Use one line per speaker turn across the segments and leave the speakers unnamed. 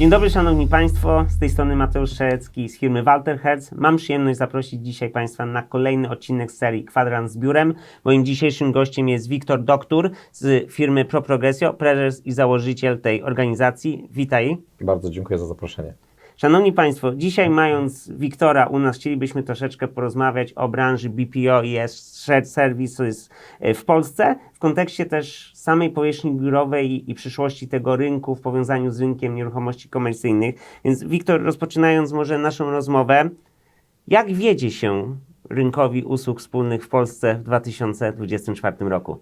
Dzień dobry Szanowni Państwo, z tej strony Mateusz Szerecki z firmy Walter Hertz. Mam przyjemność zaprosić dzisiaj Państwa na kolejny odcinek serii Kwadrans z biurem. Moim dzisiejszym gościem jest Wiktor Doktor z firmy ProProgresio, prezes i założyciel tej organizacji. Witaj.
Bardzo dziękuję za zaproszenie.
Szanowni Państwo, dzisiaj mając Wiktora u nas, chcielibyśmy troszeczkę porozmawiać o branży BPO i Shared Services e, w Polsce, w kontekście też samej powierzchni biurowej i przyszłości tego rynku w powiązaniu z rynkiem nieruchomości komercyjnych. Więc Wiktor, rozpoczynając może naszą rozmowę, jak wiedzie się rynkowi usług wspólnych w Polsce w 2024 roku?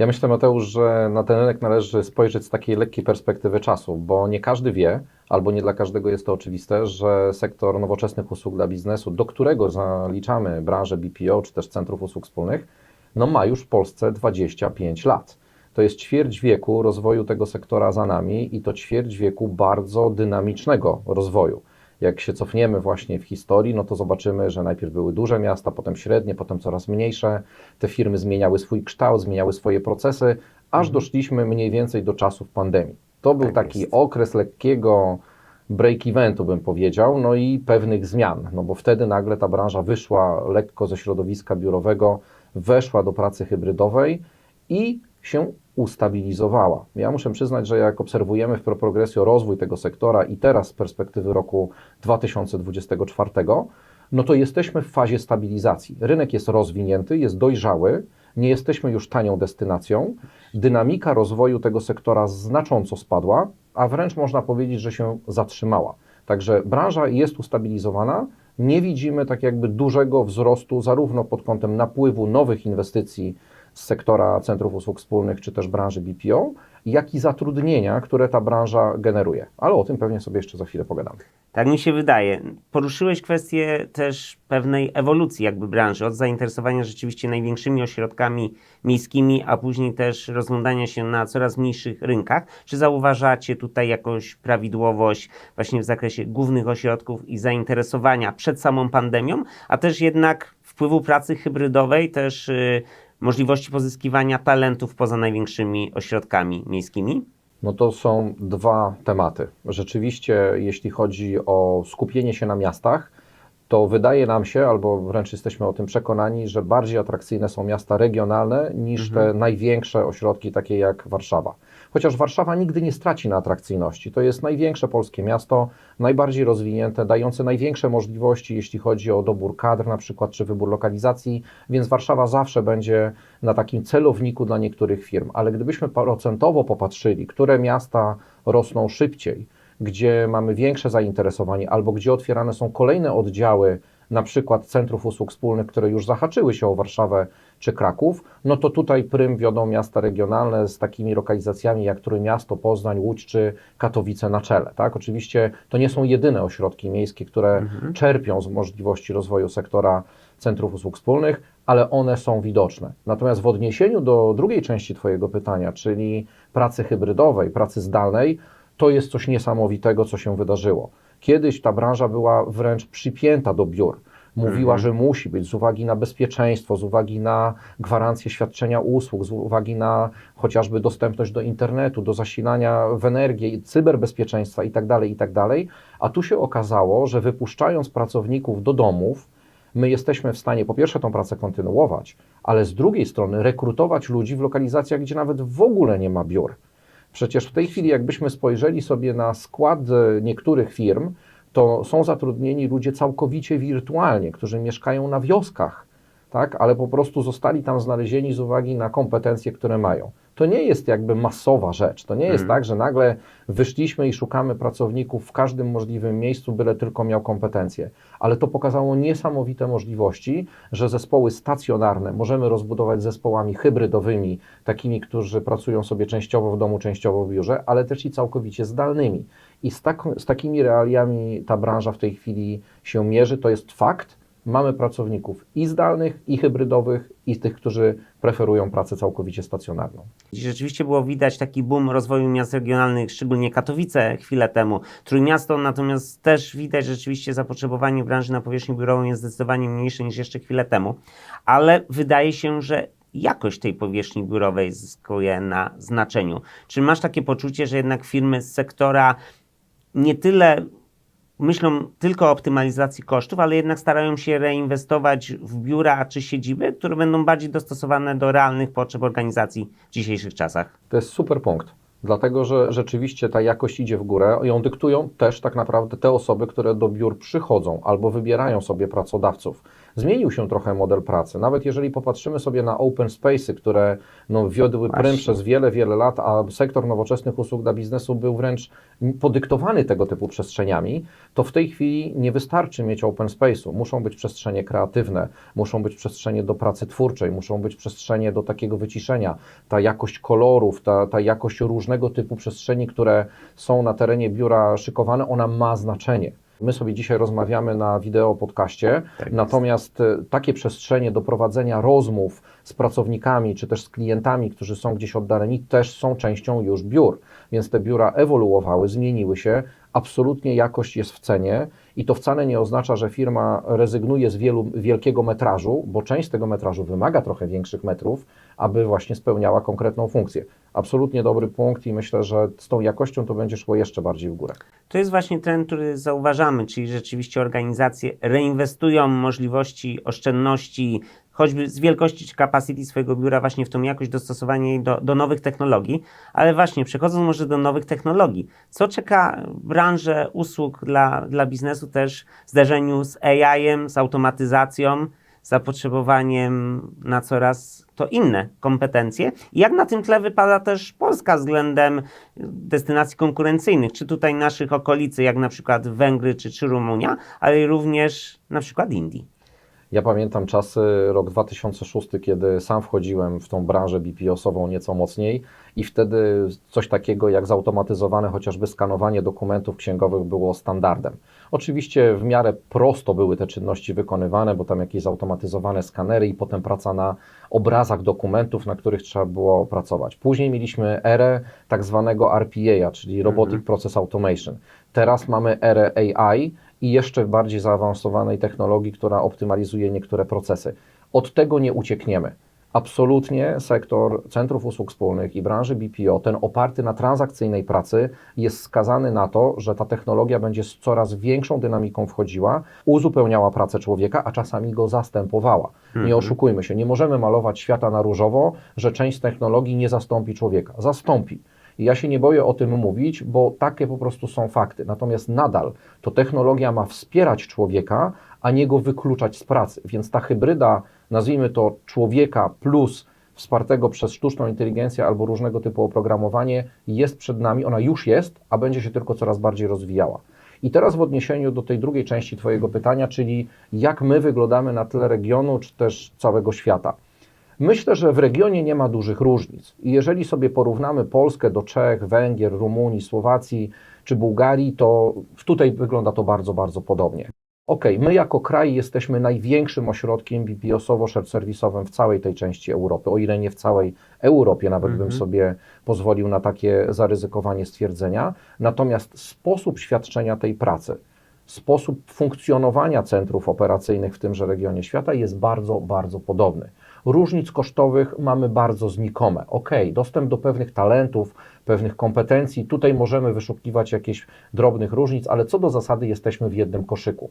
Ja myślę, Mateusz, że na ten rynek należy spojrzeć z takiej lekkiej perspektywy czasu, bo nie każdy wie, albo nie dla każdego jest to oczywiste, że sektor nowoczesnych usług dla biznesu, do którego zaliczamy branżę BPO czy też centrów usług wspólnych, no ma już w Polsce 25 lat. To jest ćwierć wieku rozwoju tego sektora za nami i to ćwierć wieku bardzo dynamicznego rozwoju. Jak się cofniemy właśnie w historii, no to zobaczymy, że najpierw były duże miasta, potem średnie, potem coraz mniejsze. Te firmy zmieniały swój kształt, zmieniały swoje procesy, aż doszliśmy mniej więcej do czasów pandemii. To był
Tak
taki
jest.
okres lekkiego break-eventu, bym powiedział, no i pewnych zmian, no bo wtedy nagle ta branża wyszła lekko ze środowiska biurowego, weszła do pracy hybrydowej i się ustabilizowała. Ja muszę przyznać, że jak obserwujemy w ProProgresjo rozwój tego sektora i teraz z perspektywy roku 2024, no to jesteśmy w fazie stabilizacji. Rynek jest rozwinięty, jest dojrzały, nie jesteśmy już tanią destynacją. Dynamika rozwoju tego sektora znacząco spadła, a wręcz można powiedzieć, że się zatrzymała. Także branża jest ustabilizowana. Nie widzimy tak jakby dużego wzrostu zarówno pod kątem napływu nowych inwestycji z sektora centrów usług wspólnych czy też branży BPO, jak i zatrudnienia, które ta branża generuje. Ale o tym pewnie sobie jeszcze za chwilę pogadamy.
Tak mi się wydaje. Poruszyłeś kwestię też pewnej ewolucji jakby branży, od zainteresowania rzeczywiście największymi ośrodkami miejskimi, a później też rozglądania się na coraz mniejszych rynkach. Czy zauważacie tutaj jakąś prawidłowość właśnie w zakresie głównych ośrodków i zainteresowania przed samą pandemią, a też jednak wpływu pracy hybrydowej, też y, możliwości pozyskiwania talentów poza największymi ośrodkami miejskimi?
No to są dwa tematy. Rzeczywiście, jeśli chodzi o skupienie się na miastach, to wydaje nam się, albo wręcz jesteśmy o tym przekonani, że bardziej atrakcyjne są miasta regionalne niż te największe ośrodki, takie jak Warszawa. Chociaż Warszawa nigdy nie straci na atrakcyjności. To jest największe polskie miasto, najbardziej rozwinięte, dające największe możliwości, jeśli chodzi o dobór kadr, na przykład, czy wybór lokalizacji, więc Warszawa zawsze będzie na takim celowniku dla niektórych firm. Ale gdybyśmy procentowo popatrzyli, które miasta rosną szybciej, gdzie mamy większe zainteresowanie, albo gdzie otwierane są kolejne oddziały, na przykład centrów usług wspólnych, które już zahaczyły się o Warszawę czy Kraków, no to tutaj prym wiodą miasta regionalne z takimi lokalizacjami jak Trójmiasto, Poznań, Łódź czy Katowice na czele. Tak? Oczywiście to nie są jedyne ośrodki miejskie, które czerpią z możliwości rozwoju sektora centrów usług wspólnych, ale one są widoczne. Natomiast w odniesieniu do drugiej części Twojego pytania, czyli pracy hybrydowej, pracy zdalnej, to jest coś niesamowitego, co się wydarzyło. Kiedyś ta branża była wręcz przypięta do biur. Mówiła, że musi być z uwagi na bezpieczeństwo, z uwagi na gwarancję świadczenia usług, z uwagi na chociażby dostępność do internetu, do zasilania w energię, cyberbezpieczeństwa itd., itd. A tu się okazało, że wypuszczając pracowników do domów, my jesteśmy w stanie po pierwsze tą pracę kontynuować, ale z drugiej strony rekrutować ludzi w lokalizacjach, gdzie nawet w ogóle nie ma biur. Przecież w tej chwili, jakbyśmy spojrzeli sobie na skład e, niektórych firm, to są zatrudnieni ludzie całkowicie wirtualnie, którzy mieszkają na wioskach, tak? ale po prostu zostali tam znalezieni z uwagi na kompetencje, które mają. To nie jest jakby masowa rzecz. To nie jest tak, że nagle wyszliśmy i szukamy pracowników w każdym możliwym miejscu, byle tylko miał kompetencje. Ale to pokazało niesamowite możliwości, że zespoły stacjonarne możemy rozbudować zespołami hybrydowymi, takimi, którzy pracują sobie częściowo w domu, częściowo w biurze, ale też i całkowicie zdalnymi. I z, tak, z takimi realiami ta branża w tej chwili się mierzy. To jest fakt. Mamy pracowników i zdalnych, i hybrydowych, i tych, którzy preferują pracę całkowicie stacjonarną.
Rzeczywiście było widać taki boom rozwoju miast regionalnych, szczególnie Katowice chwilę temu. Trójmiasto natomiast też widać rzeczywiście zapotrzebowanie branży na powierzchni biurową jest zdecydowanie mniejsze niż jeszcze chwilę temu, ale wydaje się, że jakość tej powierzchni biurowej zyskuje na znaczeniu. Czy masz takie poczucie, że jednak firmy z sektora nie tyle myślą tylko o optymalizacji kosztów, ale jednak starają się reinwestować w biura czy siedziby, które będą bardziej dostosowane do realnych potrzeb organizacji w dzisiejszych czasach.
To jest super punkt. Dlatego, że rzeczywiście ta jakość idzie w górę. Ją dyktują też tak naprawdę te osoby, które do biur przychodzą albo wybierają sobie pracodawców. Zmienił się trochę model pracy. Nawet jeżeli popatrzymy sobie na open space'y, które no, wiodły prym przez wiele, wiele lat, a sektor nowoczesnych usług dla biznesu był wręcz podyktowany tego typu przestrzeniami, to w tej chwili nie wystarczy mieć open space'u. Muszą być przestrzenie kreatywne, muszą być przestrzenie do pracy twórczej, muszą być przestrzenie do takiego wyciszenia. Ta jakość kolorów, ta, ta jakość różnego typu przestrzeni, które są na terenie biura szykowane, ona ma znaczenie. My sobie dzisiaj rozmawiamy na wideo podcaście,
Tak jest.
natomiast e, takie przestrzenie do prowadzenia rozmów z pracownikami, czy też z klientami, którzy są gdzieś oddaleni, też są częścią już biur. Więc te biura ewoluowały, zmieniły się, absolutnie jakość jest w cenie i to wcale nie oznacza, że firma rezygnuje z wielu, wielkiego metrażu, bo część tego metrażu wymaga trochę większych metrów, aby właśnie spełniała konkretną funkcję. Absolutnie dobry punkt i myślę, że z tą jakością to będzie szło jeszcze bardziej w górę.
To jest właśnie trend, który zauważamy, czyli rzeczywiście organizacje reinwestują możliwości oszczędności, choćby z wielkości czy capacity swojego biura właśnie w tą jakość dostosowanie do, do nowych technologii, ale właśnie przechodząc może do nowych technologii, co czeka branżę usług dla, dla biznesu też w zderzeniu z AI-em, z automatyzacją, zapotrzebowaniem na coraz to inne kompetencje. I jak na tym tle wypada też Polska względem destynacji konkurencyjnych, czy tutaj naszych okolicy, jak na przykład Węgry czy, czy Rumunia, ale również na przykład Indii.
Ja pamiętam czasy, rok 2006, kiedy sam wchodziłem w tą branżę BPO-sową nieco mocniej i wtedy coś takiego jak zautomatyzowane chociażby skanowanie dokumentów księgowych było standardem. Oczywiście w miarę prosto były te czynności wykonywane, bo tam jakieś zautomatyzowane skanery i potem praca na obrazach dokumentów, na których trzeba było pracować. Później mieliśmy erę tak zwanego RPA, czyli Robotic Process Automation. Teraz mamy erę AI i jeszcze bardziej zaawansowanej technologii, która optymalizuje niektóre procesy. Od tego nie uciekniemy. Absolutnie sektor centrów usług wspólnych i branży BPO, ten oparty na transakcyjnej pracy, jest skazany na to, że ta technologia będzie z coraz większą dynamiką wchodziła, uzupełniała pracę człowieka, a czasami go zastępowała. Nie oszukujmy się, nie możemy malować świata na różowo, że część technologii nie zastąpi człowieka. Zastąpi. Ja się nie boję o tym mówić, bo takie po prostu są fakty. Natomiast nadal to technologia ma wspierać człowieka, a nie go wykluczać z pracy. Więc ta hybryda, nazwijmy to człowieka plus wspartego przez sztuczną inteligencję albo różnego typu oprogramowanie, jest przed nami, ona już jest, a będzie się tylko coraz bardziej rozwijała. I teraz w odniesieniu do tej drugiej części Twojego pytania, czyli jak my wyglądamy na tle regionu czy też całego świata. Myślę, że w regionie nie ma dużych różnic. I jeżeli sobie porównamy Polskę do Czech, Węgier, Rumunii, Słowacji czy Bułgarii, to tutaj wygląda to bardzo, bardzo podobnie. Ok, my jako kraj jesteśmy największym ośrodkiem BPO-sowo-serwisowym w całej tej części Europy, o ile nie w całej Europie, nawet bym sobie pozwolił na takie zaryzykowanie stwierdzenia. Natomiast sposób świadczenia tej pracy, sposób funkcjonowania centrów operacyjnych w tymże regionie świata jest bardzo, bardzo podobny. Różnic kosztowych mamy bardzo znikome. Ok, dostęp do pewnych talentów, pewnych kompetencji, tutaj możemy wyszukiwać jakichś drobnych różnic, ale co do zasady jesteśmy w jednym koszyku.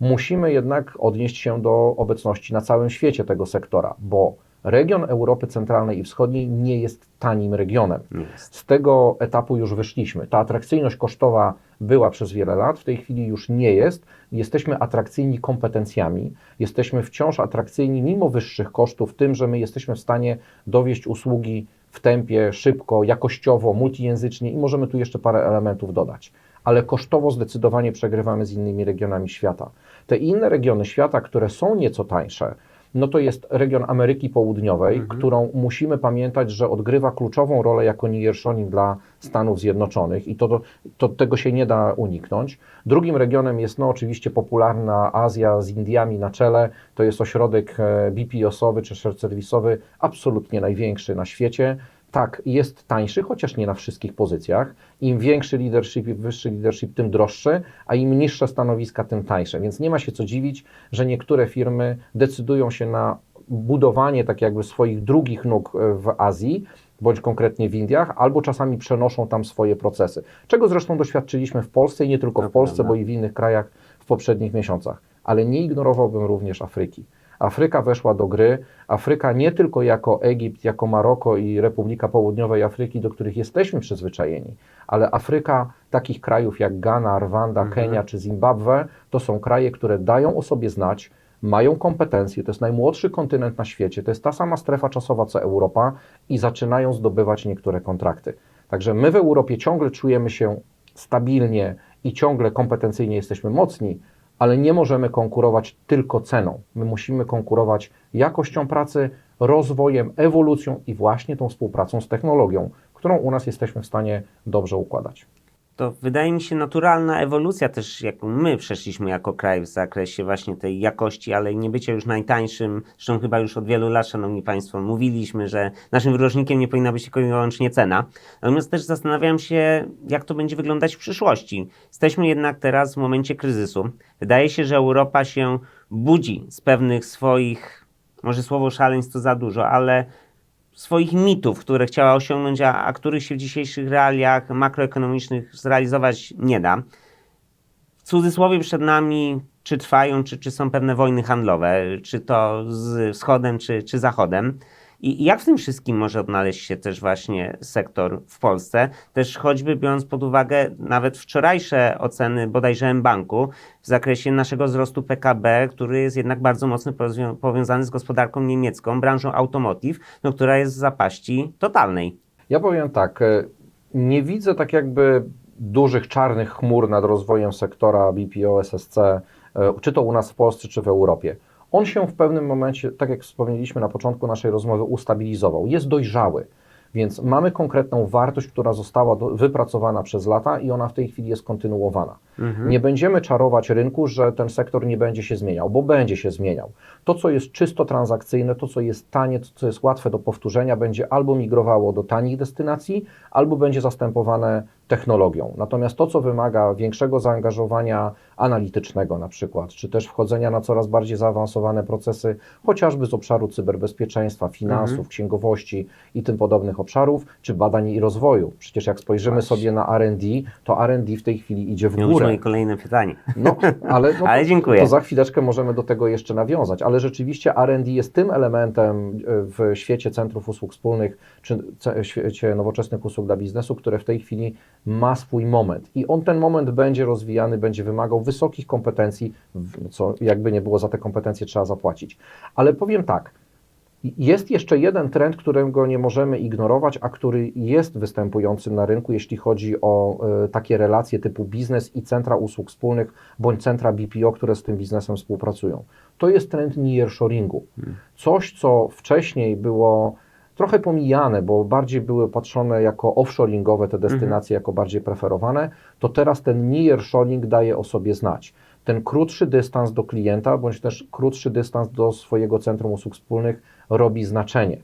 Musimy jednak odnieść się do obecności na całym świecie tego sektora, bo region Europy Centralnej i Wschodniej nie jest tanim regionem. Z tego etapu już wyszliśmy. Ta atrakcyjność kosztowa była przez wiele lat, w tej chwili już nie jest. Jesteśmy atrakcyjni kompetencjami, jesteśmy wciąż atrakcyjni mimo wyższych kosztów, tym, że my jesteśmy w stanie dowieść usługi w tempie, szybko, jakościowo, multijęzycznie i możemy tu jeszcze parę elementów dodać. Ale kosztowo zdecydowanie przegrywamy z innymi regionami świata. Te inne regiony świata, które są nieco tańsze, no to jest region Ameryki Południowej, którą musimy pamiętać, że odgrywa kluczową rolę jako nearshoring dla Stanów Zjednoczonych i to, to, to tego się nie da uniknąć. Drugim regionem jest no oczywiście popularna Azja z Indiami na czele. To jest ośrodek e, BPO-sowy czy serwisowy, absolutnie największy na świecie. Tak, jest tańszy, chociaż nie na wszystkich pozycjach. Im większy leadership i wyższy leadership, tym droższy, a im niższe stanowiska, tym tańsze. Więc nie ma się co dziwić, że niektóre firmy decydują się na budowanie tak jakby swoich drugich nóg e, w Azji, bądź konkretnie w Indiach, albo czasami przenoszą tam swoje procesy. Czego zresztą doświadczyliśmy w Polsce i nie tylko w Polsce, bo i w innych krajach w poprzednich miesiącach. Ale nie ignorowałbym również Afryki. Afryka weszła do gry. Afryka nie tylko jako Egipt, jako Maroko i Republika Południowej Afryki, do których jesteśmy przyzwyczajeni, ale Afryka takich krajów jak Ghana, Rwanda,
Mhm.
Kenia czy Zimbabwe to są kraje, które dają o sobie znać, mają kompetencje, to jest najmłodszy kontynent na świecie, to jest ta sama strefa czasowa co Europa i zaczynają zdobywać niektóre kontrakty. Także my w Europie ciągle czujemy się stabilnie i ciągle kompetencyjnie jesteśmy mocni, ale nie możemy konkurować tylko ceną. My musimy konkurować jakością pracy, rozwojem, ewolucją i właśnie tą współpracą z technologią, którą u nas jesteśmy w stanie dobrze układać.
To wydaje mi się naturalna ewolucja też, jaką my przeszliśmy jako kraj w zakresie właśnie tej jakości, ale nie bycia już najtańszym. Zresztą chyba już od wielu lat, Szanowni Państwo, mówiliśmy, że naszym wyróżnikiem nie powinna być tylko i wyłącznie cena. Natomiast też zastanawiam się, jak to będzie wyglądać w przyszłości. Jesteśmy jednak teraz w momencie kryzysu. Wydaje się, że Europa się budzi z pewnych swoich, może słowo szaleństw to za dużo, ale swoich mitów, które chciała osiągnąć, a, a których się w dzisiejszych realiach makroekonomicznych zrealizować nie da. W cudzysłowie przed nami, czy trwają, czy, czy są pewne wojny handlowe, czy to z wschodem, czy, czy zachodem. I jak w tym wszystkim może odnaleźć się też właśnie sektor w Polsce? Też choćby biorąc pod uwagę nawet wczorajsze oceny bodajże banku w zakresie naszego wzrostu PKB, który jest jednak bardzo mocno powiązany z gospodarką niemiecką, branżą automotive, no, która jest w zapaści totalnej.
Ja powiem tak, e, nie widzę tak jakby dużych czarnych chmur nad rozwojem sektora BPO, SSC, e, czy to u nas w Polsce, czy w Europie. On się w pewnym momencie, tak jak wspomnieliśmy na początku naszej rozmowy, ustabilizował. Jest dojrzały, więc mamy konkretną wartość, która została do, wypracowana przez lata i ona w tej chwili jest kontynuowana. Nie będziemy czarować rynku, że ten sektor nie będzie się zmieniał, bo będzie się zmieniał. To, co jest czysto transakcyjne, to, co jest tanie, to, co jest łatwe do powtórzenia, będzie albo migrowało do tanich destynacji, albo będzie zastępowane technologią. Natomiast to, co wymaga większego zaangażowania analitycznego na przykład, czy też wchodzenia na coraz bardziej zaawansowane procesy, chociażby z obszaru cyberbezpieczeństwa, finansów, księgowości i tym podobnych obszarów, czy badań i rozwoju. Przecież jak spojrzymy
Właśnie.
sobie na R&D, to R&D w tej chwili idzie w górę.
moje kolejne pytanie.
No, ale, no,
Ale
to-
dziękuję.
To za chwileczkę możemy do tego jeszcze nawiązać, ale rzeczywiście R&D jest tym elementem e, w świecie centrów usług wspólnych, czy ce- świecie nowoczesnych usług dla biznesu, które w tej chwili ma swój moment. I on ten moment będzie rozwijany, będzie wymagał wysokich kompetencji, w- co jakby nie było za te kompetencje trzeba zapłacić. Ale powiem tak, jest jeszcze jeden trend, którego nie możemy ignorować, a który jest występujący na rynku, jeśli chodzi o e, takie relacje typu biznes i centra usług wspólnych, bądź centra BPO, które z tym biznesem współpracują. To jest trend nearshoringu. Coś, co wcześniej było trochę pomijane, bo bardziej były patrzone jako offshoringowe te destynacje, jako bardziej preferowane, to teraz ten nearshoring daje o sobie znać. Ten krótszy dystans do klienta, bądź też krótszy dystans do swojego centrum usług wspólnych robi znaczenie.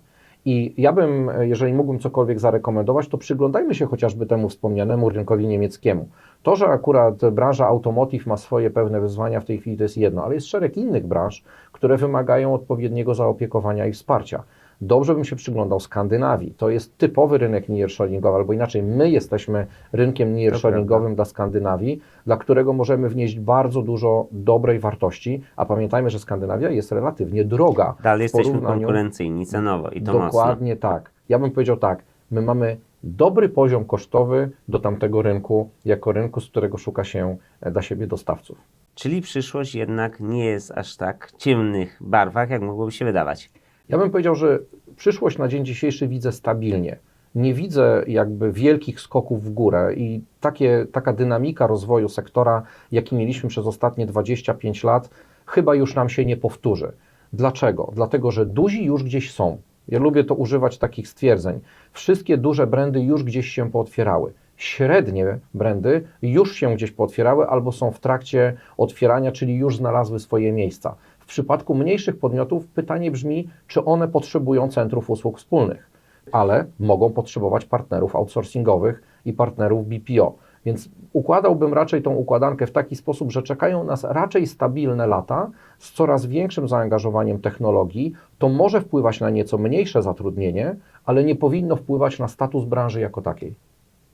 I ja bym, jeżeli mógłbym cokolwiek zarekomendować, to przyglądajmy się chociażby temu wspomnianemu rynkowi niemieckiemu. To, że akurat branża automotive ma swoje pewne wyzwania w tej chwili, to jest jedno, ale jest szereg innych branż, które wymagają odpowiedniego zaopiekowania i wsparcia. Dobrze bym się przyglądał Skandynawii. To jest typowy rynek nearshoringowy, albo inaczej, my jesteśmy rynkiem nearshoringowym dla Skandynawii, dla którego możemy wnieść bardzo dużo dobrej wartości, a pamiętajmy, że Skandynawia jest relatywnie droga.
Dalej jesteśmy konkurencyjni cenowo i to mocno.
Dokładnie tak. Ja bym powiedział tak, my mamy dobry poziom kosztowy do tamtego rynku, jako rynku, z którego szuka się e, dla siebie dostawców.
Czyli przyszłość jednak nie jest aż tak ciemnych barwach, jak mogłoby się wydawać.
Ja bym powiedział, że przyszłość na dzień dzisiejszy widzę stabilnie. Nie widzę jakby wielkich skoków w górę i takie, taka dynamika rozwoju sektora, jaki mieliśmy przez ostatnie 25 lat, chyba już nam się nie powtórzy. Dlaczego? Dlatego, że duzi już gdzieś są. Ja lubię to używać takich stwierdzeń. Wszystkie duże brandy już gdzieś się pootwierały. Średnie brandy już się gdzieś pootwierały albo są w trakcie otwierania, czyli już znalazły swoje miejsca. Przypadku mniejszych podmiotów pytanie brzmi, czy one potrzebują centrów usług wspólnych, ale mogą potrzebować partnerów outsourcingowych i partnerów BPO. Więc układałbym raczej tą układankę w taki sposób, że czekają nas raczej stabilne lata z coraz większym zaangażowaniem technologii. To może wpływać na nieco mniejsze zatrudnienie, ale nie powinno wpływać na status branży jako takiej.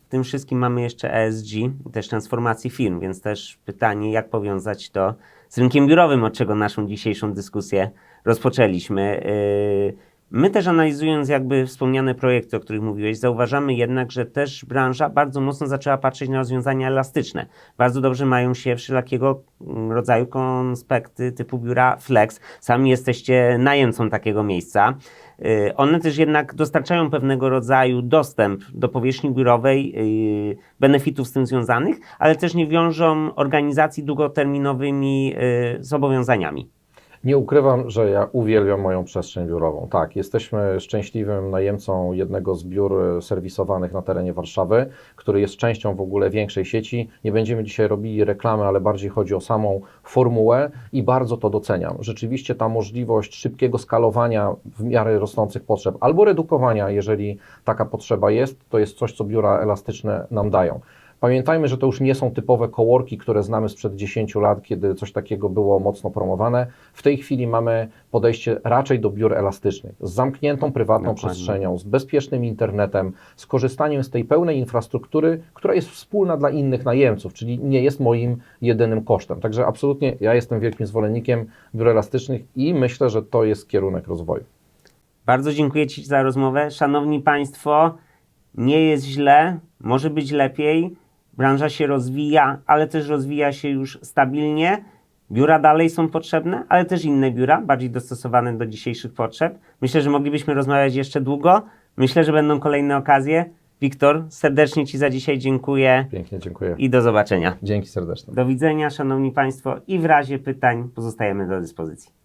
W tym wszystkim mamy jeszcze ESG, też transformacji firm, więc też pytanie, jak powiązać to z rynkiem biurowym, od czego naszą dzisiejszą dyskusję rozpoczęliśmy. Yy, My też analizując jakby wspomniane projekty, o których mówiłeś, zauważamy jednak, że też branża bardzo mocno zaczęła patrzeć na rozwiązania elastyczne. Bardzo dobrze mają się wszelakiego mm, rodzaju konspekty typu biura Flex. Sami jesteście najemcą takiego miejsca. Yy, One też jednak dostarczają pewnego rodzaju dostęp do powierzchni biurowej, yy, benefitów z tym związanych, ale też nie wiążą organizacji długoterminowymi yy, zobowiązaniami.
Nie ukrywam, że ja uwielbiam moją przestrzeń biurową. Tak, jesteśmy szczęśliwym najemcą jednego z biur e, serwisowanych na terenie Warszawy, który jest częścią w ogóle większej sieci. Nie będziemy dzisiaj robili reklamy, ale bardziej chodzi o samą formułę i bardzo to doceniam. Rzeczywiście ta możliwość szybkiego skalowania w miarę rosnących potrzeb albo redukowania, jeżeli taka potrzeba jest, to jest coś, co biura elastyczne nam dają. Pamiętajmy, że to już nie są typowe coworki, które znamy sprzed 10 lat, kiedy coś takiego było mocno promowane. W tej chwili mamy podejście raczej do biur elastycznych, z zamkniętą, prywatną
Dokładnie.
przestrzenią, z bezpiecznym internetem, z korzystaniem z tej pełnej infrastruktury, która jest wspólna dla innych najemców, czyli nie jest moim jedynym kosztem. Także absolutnie ja jestem wielkim zwolennikiem biur elastycznych i myślę, że to jest kierunek rozwoju.
Bardzo dziękuję Ci za rozmowę. Szanowni Państwo, nie jest źle, może być lepiej. Branża się rozwija, ale też rozwija się już stabilnie. Biura dalej są potrzebne, ale też inne biura, bardziej dostosowane do dzisiejszych potrzeb. Myślę, że moglibyśmy rozmawiać jeszcze długo. Myślę, że będą kolejne okazje. Wiktor, serdecznie Ci za dzisiaj dziękuję
Pięknie dziękuję.
i do zobaczenia.
Dzięki serdeczne.
Do widzenia, Szanowni Państwo, i w razie pytań pozostajemy do dyspozycji.